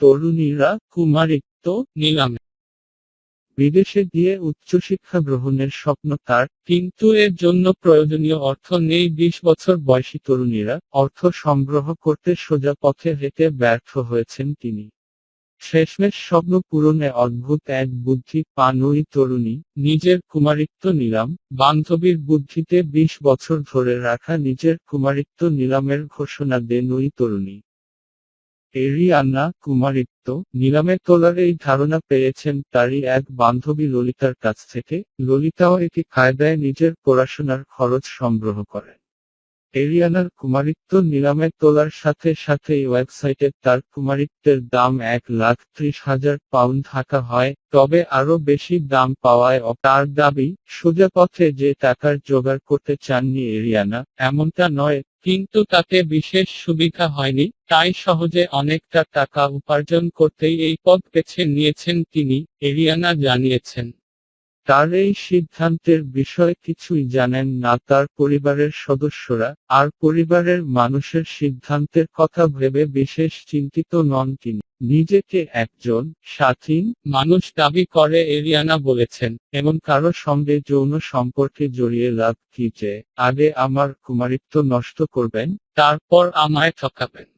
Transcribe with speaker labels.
Speaker 1: তরুণীরা কুমারিত্ব নিলামে। বিদেশে গিয়ে উচ্চশিক্ষা গ্রহণের স্বপ্ন তার, কিন্তু এর জন্য প্রয়োজনীয় অর্থ নেই। বিশ বছর বয়সী তরুণীরা অর্থ সংগ্রহ করতে সোজা পথে হেঁটে ব্যর্থ হয়েছেন তিনি। শেষমেশ স্বপ্ন পূরণে অদ্ভুত এক বুদ্ধি পান ওই তরুণী নিজের কুমারিত্ব নিলাম, বান্ধবীর বুদ্ধিতে বিশ বছর ধরে রাখা নিজের কুমারিত্ব নিলামের ঘোষণা দেন ওই তরুণী। এরিয়ানা কুমারিত্ব নিলামে তোলার এই ধারণা পেয়েছেন তারই এক বান্ধবী ললিতার কাছ থেকে। ললিতাও এটি কায়দায় নিজের পড়াশোনার খরচ সংগ্রহ করেন। এরিয়ানার কুমারিত্ব নিলামে তোলার সাথে সাথেই ওয়েবসাইটে তার কুমারিত্বের দাম এক লাখ ত্রিশ হাজার পাউন্ড হাঁকা হয়, তবে আরও বেশি দাম পাওয়ায় তার দাবি, সোজা পথে যে টাকার জোগাড় করতে চাননি এরিয়ানা এমনটা নয়, কিন্তু তাতে বিশেষ সুবিধা হয়নি, তাই সহজে অনেকটা টাকা উপার্জন করতেই এই পথ বেছে নিয়েছেন তিনি এরিয়ানা জানিয়েছেন। তার এই সিদ্ধান্তের বিষয়ে কিছুই জানেন না তার পরিবারের সদস্যরা, আর পরিবারের মানুষের সিদ্ধান্তের কথা ভেবে বিশেষ চিন্তিত নন তিনি। নিজেকে একজন স্বাধীন মানুষ দাবি করে এরিয়ানা বলেছেন, এমন কারও সঙ্গে যৌন সম্পর্কে জড়িয়ে লাভ কি যে আগে আমার কুমারিত্ব নষ্ট করবেন, তারপর আমায় ঠকাবেন।